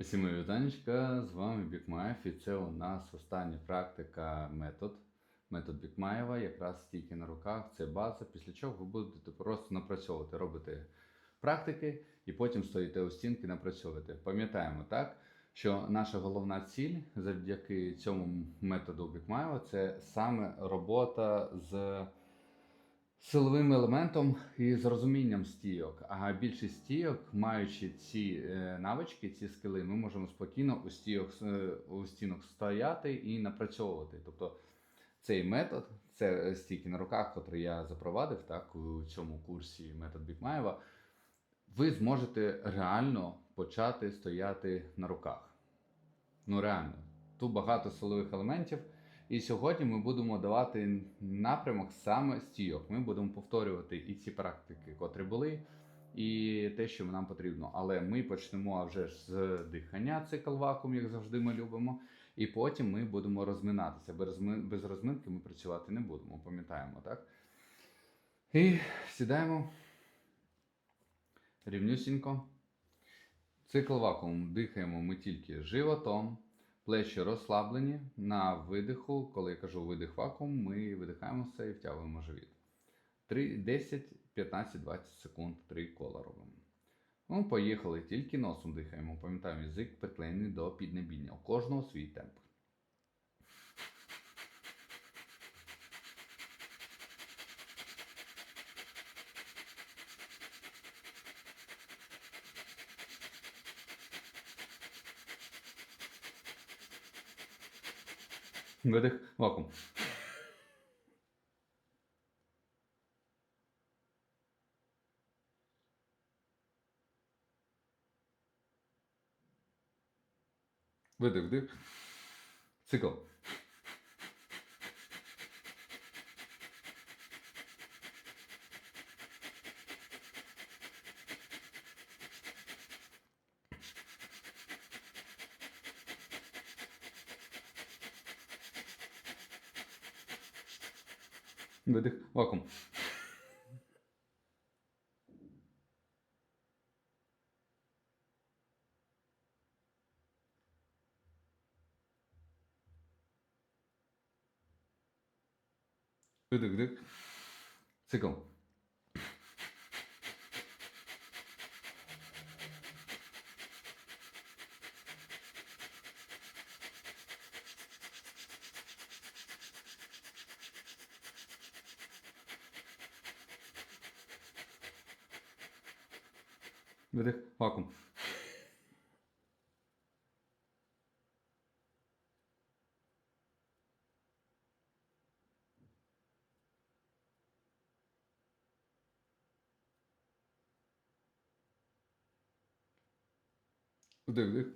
Усім вітанечка, з вами Бікмаєв і це у нас остання практика метод. Метод Бікмаєва, якраз стійки на руках, це база, після чого ви будете просто напрацьовувати, робите практики і потім стоїте у стінки, напрацьовуєте. Пам'ятаємо так, що наша головна ціль завдяки цьому методу Бікмаєва це саме робота з силовим елементом і з розумінням стійок. А більшість стійок, маючи ці е, навички, ці скили, ми можемо спокійно у стійок е, у стінок стояти і напрацьовувати. Тобто цей метод, це стійки на руках, котрий я запровадив так у цьому курсі метод Бікмаєва. Ви зможете реально почати стояти на руках. Ну реально, тут багато силових елементів. І сьогодні ми будемо давати напрямок саме стійок. Ми будемо повторювати і ці практики, котрі були, і те, що нам потрібно. Але ми почнемо вже з дихання, цикл вакуум, як завжди ми любимо. І потім ми будемо розминатися. Без розминки ми працювати не будемо, пам'ятаємо, так? І сідаємо рівнюсінько. Цикл вакуум дихаємо ми тільки животом, плечі розслаблені. На видиху, коли я кажу видих вакуум, ми видихаємося і втягуємо живіт. 3, 10, 15, 20 секунд, 3 кола робимо. Ну, поїхали, тільки носом дихаємо. Пам'ятаємо, язик приклеєний до піднебіння. У кожного свій темп. Видих, вакуум. Видих, вдих. Цикл. Видих, вакуум. Видих, вдих. Цикл. Видих, вакуум. Вдих, вдих.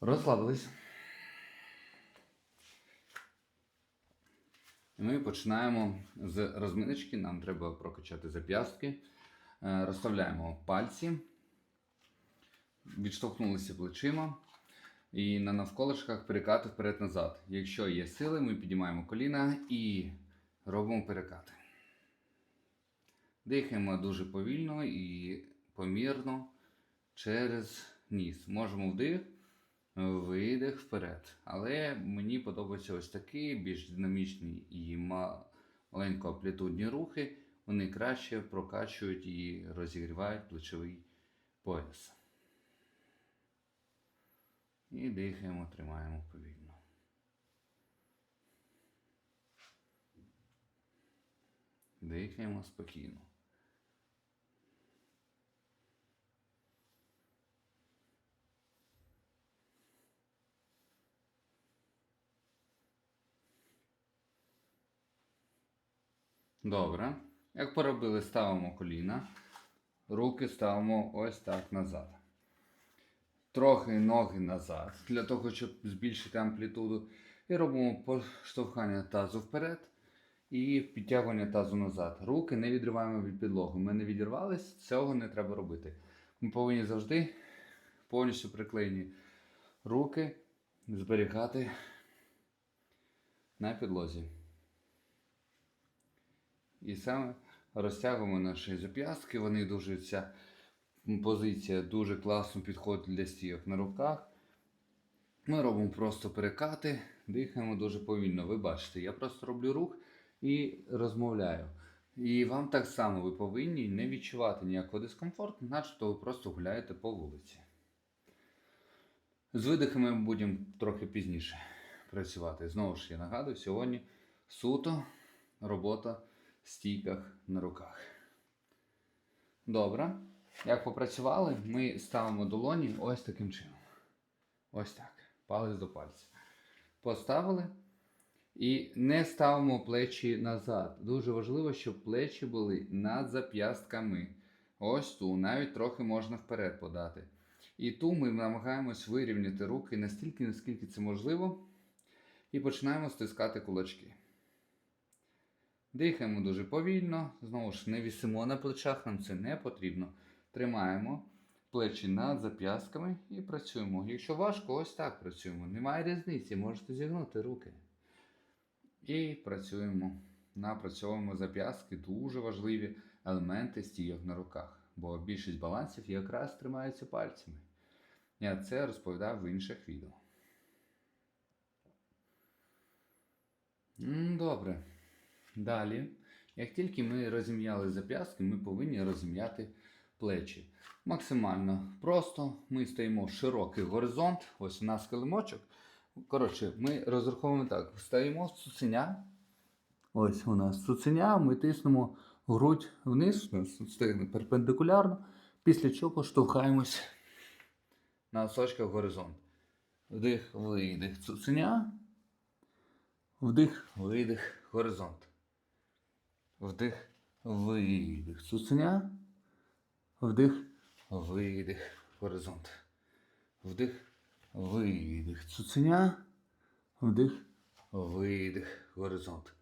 Розслабились. І ми починаємо з розминочки. Нам треба прокачати зап'ястки. Е, Розставляємо пальці, відштовхнулися плечима. І на навколишках перекати вперед-назад. Якщо є сили, ми піднімаємо коліна і робимо перекати. Дихаємо дуже повільно і помірно через ніс. Можемо вдих, видих вперед. Але мені подобаються ось такі більш динамічні і ма- маленько амплітудні рухи. Вони краще прокачують і розігрівають плечовий пояс. І дихаємо, тримаємо повільно. Дихаємо спокійно. Добре. Як поробили, ставимо коліна. Руки ставимо ось так назад. Трохи ноги назад, для того, щоб збільшити амплітуду. І робимо поштовхання тазу вперед і підтягування тазу назад. Руки не відриваємо від підлоги. Ми не відірвались, цього не треба робити. Ми повинні завжди повністю приклеєні руки зберігати на підлозі. І саме розтягуємо наші зап'ястки, вони дужуються позиція дуже класно підходить для стійок на руках. Ми робимо просто перекати, дихаємо дуже повільно. Ви бачите, я просто роблю рух і розмовляю. І вам так само ви повинні не відчувати ніякого дискомфорту, начебто ви просто гуляєте по вулиці. З видихами ми будемо трохи пізніше працювати. Знову ж я нагадую, сьогодні суто робота стійках на руках. Добре. Як попрацювали, ми ставимо долоні ось таким чином. Ось так. Палець до пальця. Поставили. І не ставимо плечі назад. Дуже важливо, щоб плечі були над зап'ястками. Ось ту, навіть трохи можна вперед подати. І ту ми намагаємось вирівняти руки настільки, наскільки це можливо. І починаємо стискати кулачки. Дихаємо дуже повільно. Знову ж не вісимо на плечах, нам це не потрібно. Тримаємо плечі над зап'ястками і працюємо. Якщо важко, ось так працюємо. Немає різниці, можете зігнути руки. І працюємо. Напрацьовуємо зап'ястки, дуже важливі елементи стійок на руках. Бо більшість балансів якраз тримаються пальцями. Я це розповідав в інших відео. Добре. Далі, як тільки ми розім'яли зап'ястки, ми повинні розім'яти плечі. Максимально просто ми стоїмо широкий горизонт. Ось у нас килимочок. Коротше, ми розраховуємо так: стоїмо цуценя. Ось у нас цуценя, ми тиснемо грудь вниз, у перпендикулярно, після чого штовхаємось на носочках горизонт. Вдих, видих, цуценя. Вдих, видих, горизонт. Вдих, видих, цуценя. Вдих, видих, горизонт. Вдих, видих, цуценя. Вдих, видих, горизонт.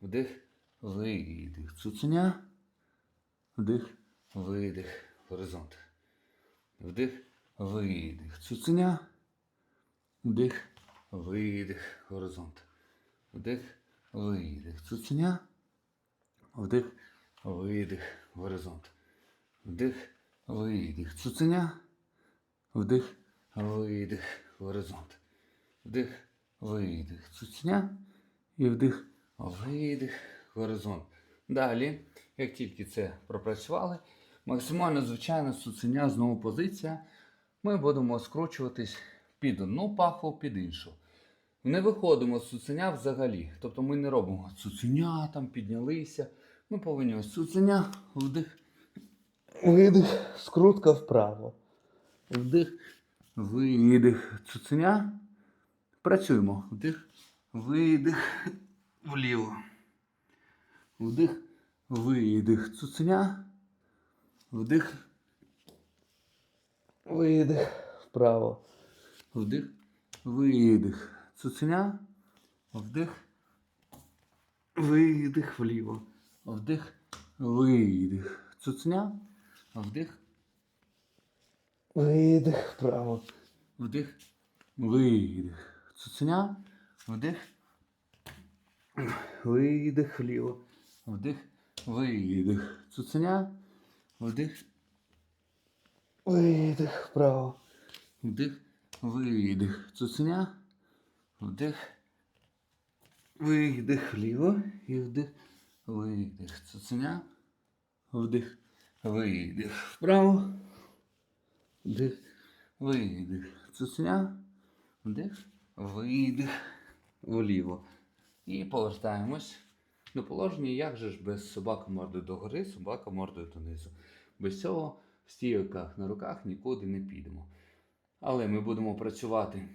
Вдих, видих, цуценя. Вдих, видих, горизонт. Вдих, видих, цуценя. Вдих, видих, горизонт. Вдих, видих, цуценя. Вдих, видих, горизонт. Вдих, видих, цуценя. Вдих, видих, горизонт. Вдих, видих, цуценя. І вдих, видих, горизонт. Далі, як тільки це пропрацювали, максимально звичайно цуценя, знову позиція. Ми будемо скручуватись під одну пахву, під іншу. Не виходимо з цуценя взагалі. Тобто ми не робимо цуценя, там піднялися. Ми повинні ось цуценя, вдих, видих, скрутка вправо. Вдих, видих, цуценя. Працюємо. Вдих, видих, вліво. Вдих, видих, цуценя. Вдих, видих, вправо. Вдих, видих. Цуценя. Вдих. Видих вліво. Вдих. Видих. Цуценя. Вдих. Видих вправо. Вдих. Видих. Цуценя. Вдих. Видих вліво. Вдих. Видих. Цуценя. Вдих. Видих вправо. Вдих. Видих. Цуценя. Вдих. Видих вліво. І вдих. Видих. Цуценя. Вдих. Видих вправо. Вдих. Видих. Цуценя. Вдих. Видих. Вліво. І повертаємось до положення. Як же ж без собака мордою догори, собака мордою донизу. Без цього в стійках на руках нікуди не підемо. Але ми будемо працювати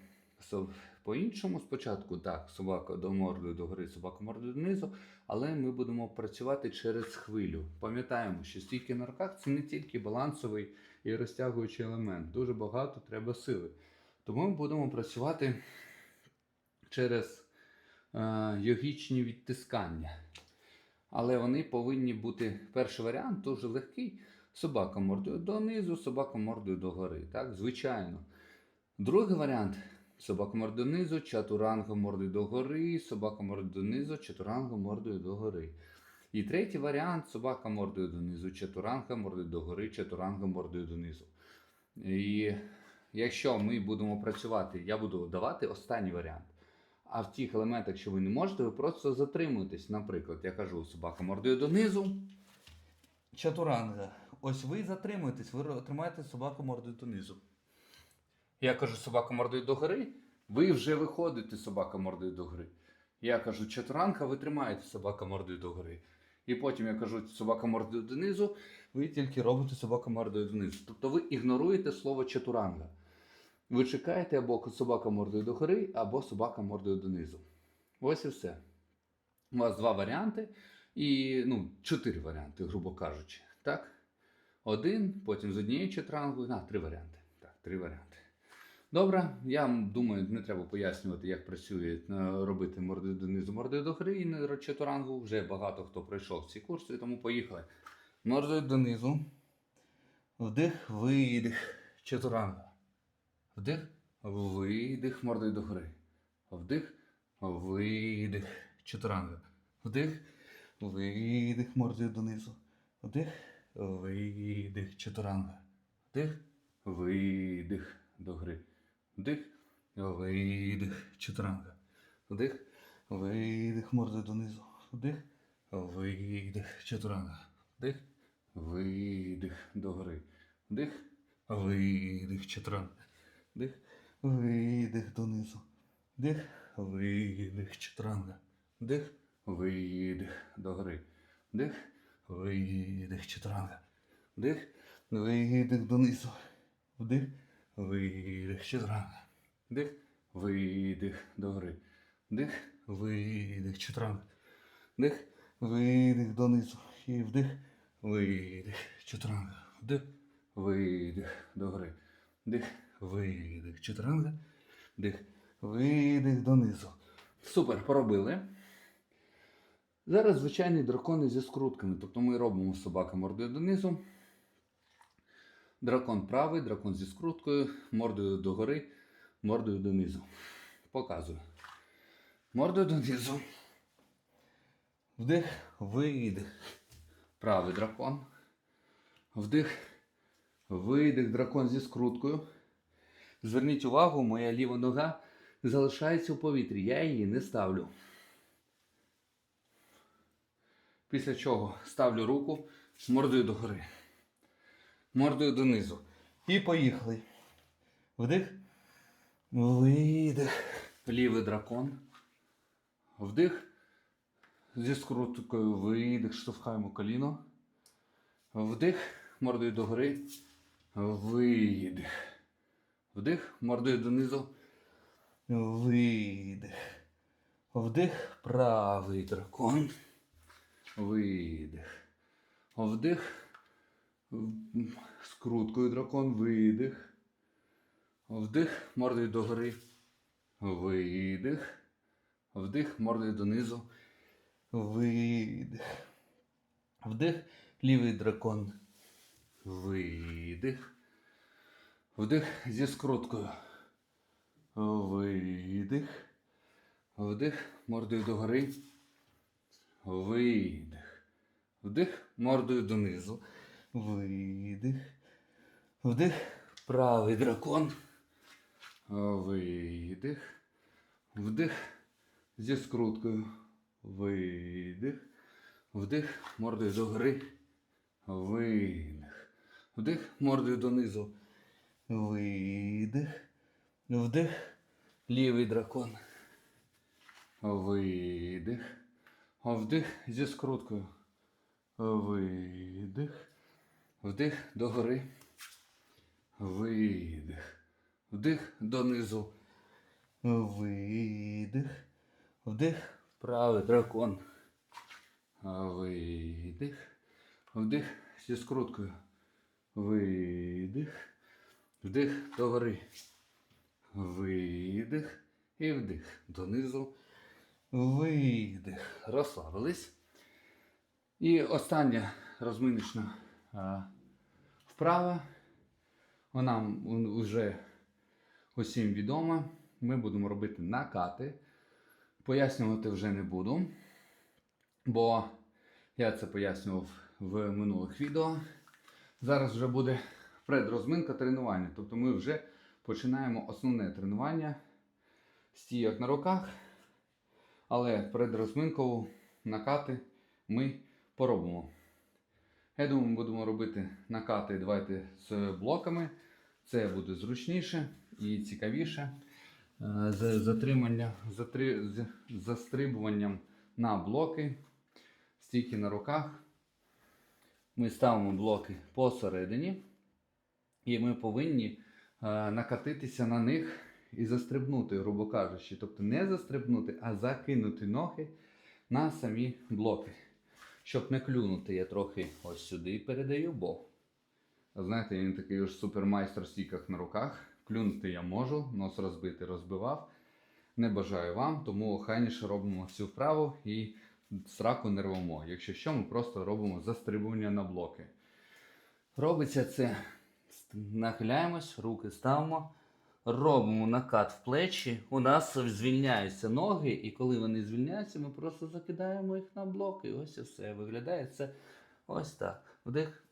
по-іншому. Спочатку так, собака до мордою догори, собака мордою донизу, але ми будемо працювати через хвилю. Пам'ятаємо, що стійки на руках це не тільки балансовий і розтягуючий елемент. Дуже багато треба сили. Тому ми будемо працювати через е, йогічні відтискання. Але вони повинні бути перший варіант дуже легкий. Собака мордою донизу, собака мордою догори. Так, звичайно. Другий варіант собака мордою донизу, чатуранга мордою догори, собака мордою донизу, чатуранга мордою догори. І третій варіант собака мордою донизу, чатуранга мордою догори, чатуранга мордою донизу. І якщо ми будемо працювати, я буду давати останній варіант. А в тих елементах, що ви не можете, ви просто затримуєтесь. Наприклад, я кажу собака мордою донизу. Чатуранга. Ось ви затримуєтесь, ви тримаєте собаку мордою донизу. Я кажу собака мордою догори, ви вже виходите собака мордою догори. Я кажу чатуранга, ви тримаєте собака мордою догори. І потім я кажу собака мордою донизу, ви тільки робите собака мордою донизу. Тобто ви ігноруєте слово чатуранга. Ви чекаєте або собака мордою догори, або собака мордою донизу. Ось і все. У вас два варіанти, і ну, чотири варіанти, грубо кажучи. Так? Один, потім з однією чатрангою. А, три варіанти. Так, три варіанти. Добре, я думаю, не треба пояснювати, як працює е, робити мордою донизу, мордою догори і на чатурангу. Вже багато хто пройшов ці курси, тому поїхали. Мордою донизу. Вдих, видих, чатуранга. Вдих, видих, мордою догори. Вдих, видих, чатуранга. Вдих, видих, мордою донизу. Вдих, видих, чатуранга. Вдих, видих, догори. Вдих, видих, чатуранга. Вдих, видих, мордою донизу. Вдих, видих, чатуранга. Вдих, видих, догори. Вдих, видих, чатуранга. Вдих, видих донизу. Вдих, видих, чатуранга. Вдих, видих, догори. Вдих, видих, чатуранга. Вдих, видих донизу. Вдих, видих, чатуранга. Вдих, видих, догори. Вдих, видих, чатуранга. Вдих, видих донизу. І вдих, видих, чатуранга. Вдих, видих, догори. Вдих, видих, чатуранга. Вдих, видих донизу. Супер, поробили. Зараз звичайні дракони зі скрутками. Тобто ми робимо собака мордою донизу. Дракон правий, дракон зі скруткою, мордою догори, мордою донизу. Показую. Мордою донизу. Вдих, видих. Правий дракон. Вдих, видих, дракон зі скруткою. Зверніть увагу, моя ліва нога залишається у повітрі. Я її не ставлю. Після чого ставлю руку мордою догори. Мордою донизу. І поїхали. Вдих. Видих. Лівий дракон. Вдих. Зі скруткою видих. Штовхаємо коліно. Вдих. Мордою догори. Видих. Вдих. Мордою донизу. Видих. Вдих. Правий дракон. Видих. Вдих. Скруткою дракон. Видих. Вдих. Мордою догори. Видих. Вдих. Мордою донизу. Видих. Вдих. Лівий дракон. Видих. Вдих зі скруткою. Видих. Вдих. Мордою догори. Видих. Вдих мордою донизу. Видих. Вдих. Правий дракон. Видих. Вдих. Зі скруткою. Видих. Вдих. Мордою догори. Видих. Вдих. Мордою донизу. Видих. Вдих. Лівий дракон. Видих. Вдих зі скруткою. Видих. Вдих догори. Видих. Вдих донизу. Видих. Вдих. Правий дракон. Видих. Вдих зі скруткою. Видих. Вдих догори. Видих. І вдих. Донизу. Видих. Розслабились. І остання розминочна вправа. Вона вже усім відома. Ми будемо робити накати. Пояснювати вже не буду. Бо Я це пояснював в минулих відео. Зараз вже буде предрозминка тренування. Тобто ми вже починаємо основне тренування стійок на руках. Але предрозминкову накати ми поробимо. Я думаю, ми будемо робити накати давайте з блоками. Це буде зручніше і цікавіше. Е, З затримання, затри, з застрибуванням на блоки, стійки на руках. Ми ставимо блоки посередині, і ми повинні е, накатитися на них і застрибнути, грубо кажучи. Тобто не застрибнути, а закинути ноги на самі блоки. Щоб не клюнути, я трохи ось сюди передаю, бо знаєте, він такий уж супермайстер в стійках на руках. Клюнути я можу, нос розбити розбивав. Не бажаю вам, тому охайніше робимо всю вправу і сраку не рвемо. Якщо що, ми просто робимо застрибування на блоки. Робиться це. Нахиляємось, руки ставимо, робимо накат в плечі. У нас звільняються ноги, і коли вони звільняються, ми просто закидаємо їх на блоки. Ось і все. Виглядає це ось так. Вдих,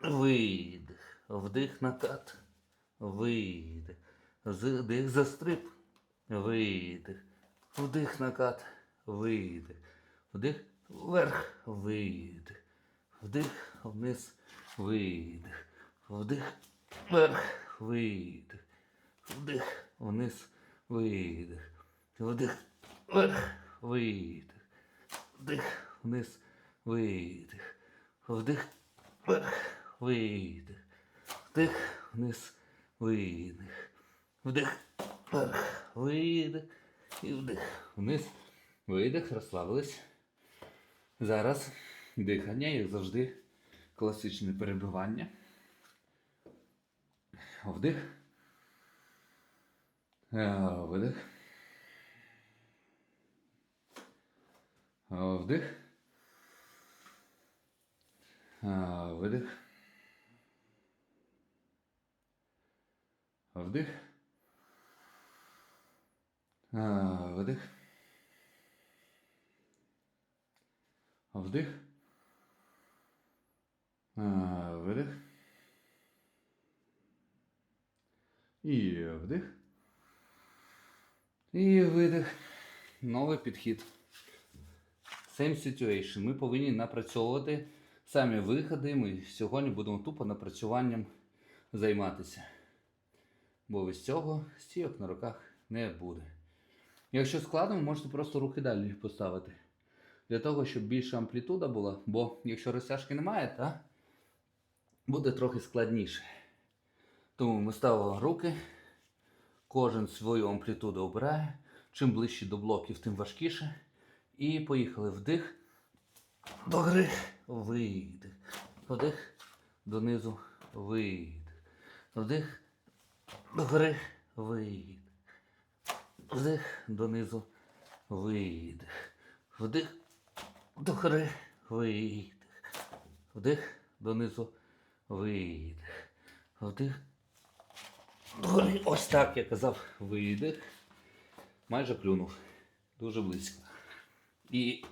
видих, вдих накат, видих, вдих застриб, видих, вдих накат, видих, вдих вверх, видих, вдих вниз, видих, вдих вверх, видих, вдих вниз, видих, вдих вверх, видих, вдих вниз, видих, вдих вверх, видих, вдих вниз, видих, вдих вверх, видих і вдих вниз, видих, розслабились. Зараз дихання, як завжди, класичне перебивання. Вдих. Е, Видих. Е, Вдих. Е, Видих. Вдих. Видих. Вдих. Е, Видих. І вдих. І видих. Новий підхід. Same situation. Ми повинні напрацьовувати самі виходи. Ми сьогодні будемо тупо напрацюванням займатися. Бо без цього стійок на руках не буде. Якщо складно, можете просто руки далі поставити. Для того, щоб більша амплітуда була, бо якщо розтяжки немає, то буде трохи складніше. Тому ми ставимо руки, кожен свою амплітуду обирає. Чим ближче до блоків, тим важкіше. І поїхали вдих, до гри, видих. Вдих, донизу, видих. Вдих, до гри, видих. Вдих, донизу, видих. Вдих, до гри, видих. Вдих, донизу, видих. Вдих. Ось так я казав видих. Майже клюнув. Дуже близько. І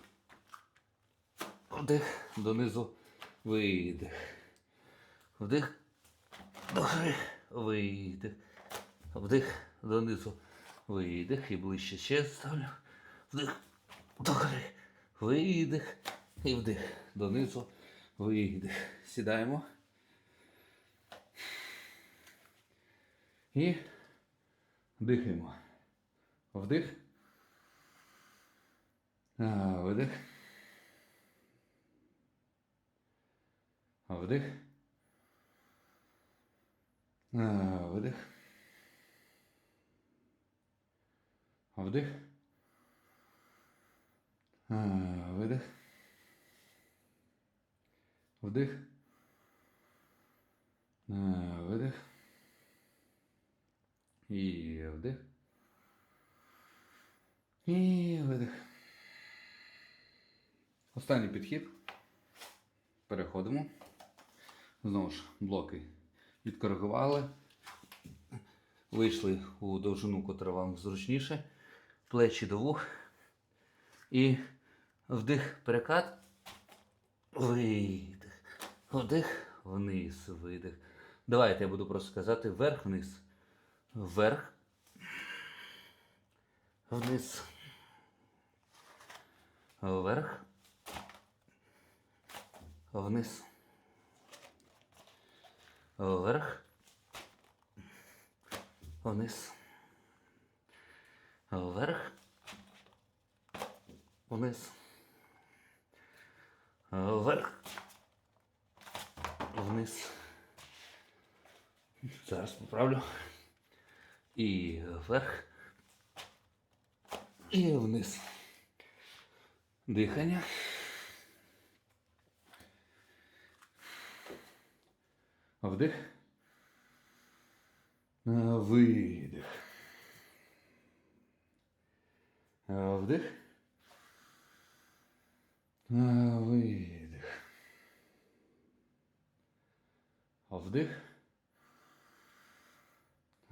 вдих донизу видих. Вдих видих. Вдих донизу видих. І ближче ще ставлю. Вдих догори видих. І вдих донизу видих. Сідаємо. І дихаємо. Вдих. Видих. Вдих. Видих. Вдих. Видих. Вдих. Видих. І вдих. І видих. Останній підхід. Переходимо. Знову ж блоки відкоригували. Вийшли у довжину, котра вам зручніше. Плечі до вух. І вдих перекат. Видих. Вдих, вниз, видих. Давайте я буду просто сказати вверх, вниз. Вверх. Вниз. Вверх. Вниз. Вверх. Вниз. Вверх. Вниз. Вверх. Вниз. Зараз поправлю. І вверх. І вниз. Дихання. Вдих. Видих. Вдих. Видих. Вдих.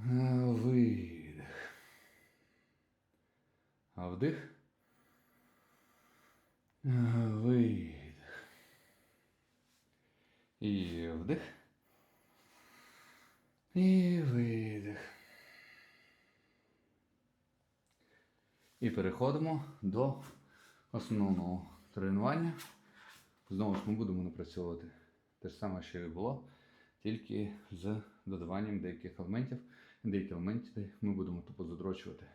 Видих. Вдих. Е, Видих. І вдих. І видих. І переходимо до основного тренування. Знову ж ми будемо напрацьовувати те ж саме, що і було, тільки з додаванням деяких елементів. Деякі моменти ми будемо тупо задрочувати.